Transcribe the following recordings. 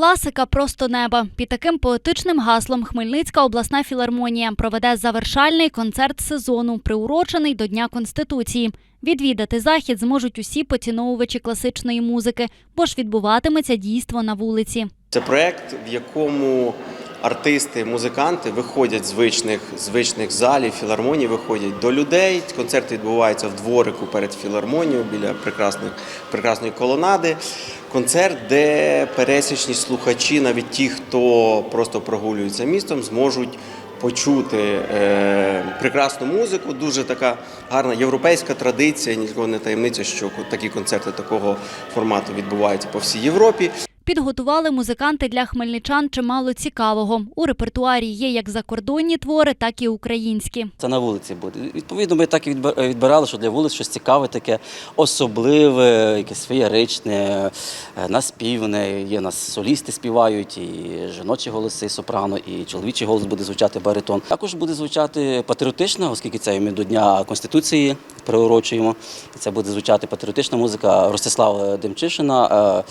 Класика просто неба. Під таким поетичним гаслом Хмельницька обласна філармонія проведе завершальний концерт сезону, приурочений до Дня Конституції. Відвідати захід зможуть усі поціновувачі класичної музики, бо ж відбуватиметься дійство на вулиці. Це проект, в якому артисти, музиканти виходять з звичних, звичних залів, філармонії, виходять до людей. Концерт відбувається в дворику перед філармонією біля прекрасних, прекрасної колонади. Концерт, де пересічні слухачі, навіть ті, хто просто прогулюється містом, зможуть почути е, прекрасну музику. Дуже така гарна європейська традиція. Нікого не таємниця, що такі концерти такого формату відбуваються по всій Європі. Підготували музиканти для хмельничан чимало цікавого. У репертуарі є як закордонні твори, так і українські. Це на вулиці буде. Відповідно, ми так і відбир- відбирали, що для вулиць щось цікаве, таке особливе, якесь феєричне, е, наспівне. Є нас солісти співають, і жіночі голоси, сопрано, і чоловічий голос буде звучати баритон. Також буде звучати патріотично, оскільки це ми до Дня Конституції приурочуємо. Це буде звучати патріотична музика Ростислава Демчишина,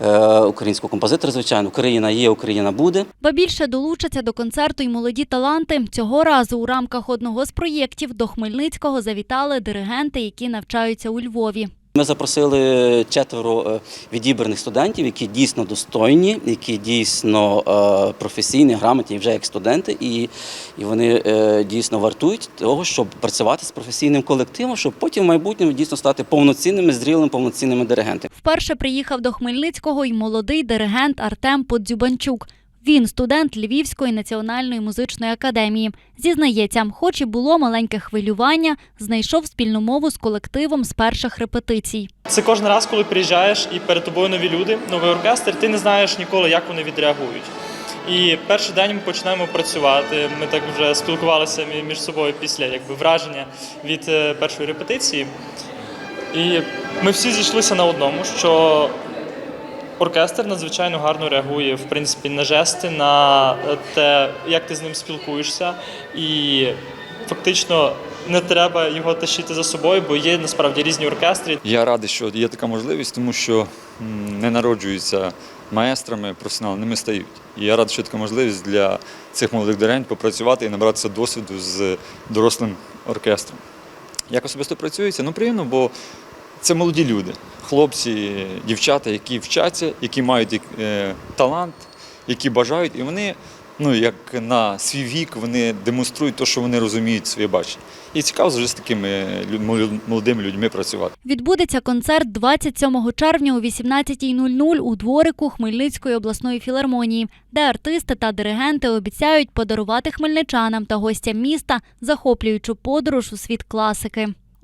е, е, українського композитора, звичайно. Україна є, Україна буде. Ба більше долучаться до концерту й молоді таланти. Цього разу у рамках одного з проєктів до Хмельницького завітали диригенти, які навчаються у Львові. Ми запросили четверо е, відібраних студентів, які дійсно достойні, які дійсно е, професійні, грамотні вже як студенти, і, вони е, дійсно вартують того, щоб працювати з професійним колективом, щоб потім в майбутньому дійсно стати повноцінними, зрілими, повноцінними диригентами. Вперше приїхав до Хмельницького й молодий диригент Артем Подзюбанчук. Він студент Львівської національної музичної академії. Зізнається, хоч і було маленьке хвилювання, знайшов спільну мову з колективом з перших репетицій. Це кожен раз, коли приїжджаєш і перед тобою нові люди, новий оркестр, ти не знаєш ніколи, як вони відреагують. І перший день ми починаємо працювати. Ми так вже спілкувалися між собою після якби враження від е, першої репетиції. І ми всі зійшлися на одному, що оркестр надзвичайно гарно реагує в принципі на жести, на е, те, як ти з ним спілкуєшся, і фактично не треба його тащити за собою, бо є насправді різні оркестри. Я радий, що є така можливість, тому що не народжуються маестрами, професіоналами стають. І я радий, що така можливість для цих молодих диригентів попрацювати і набратися досвіду з дорослим оркестром. Як особисто працюється? Ну, приємно, бо це молоді люди, хлопці, дівчата, які вчаться, які мають е, талант, які бажають, і вони, ну як на свій вік, вони демонструють те, що вони розуміють своє бачення. І цікаво вже з такими молодими людьми працювати. Відбудеться концерт 27 червня о 18.00 у дворику Хмельницької обласної філармонії, де артисти та диригенти обіцяють подарувати хмельничанам та гостям міста захоплюючу подорож у світ класики.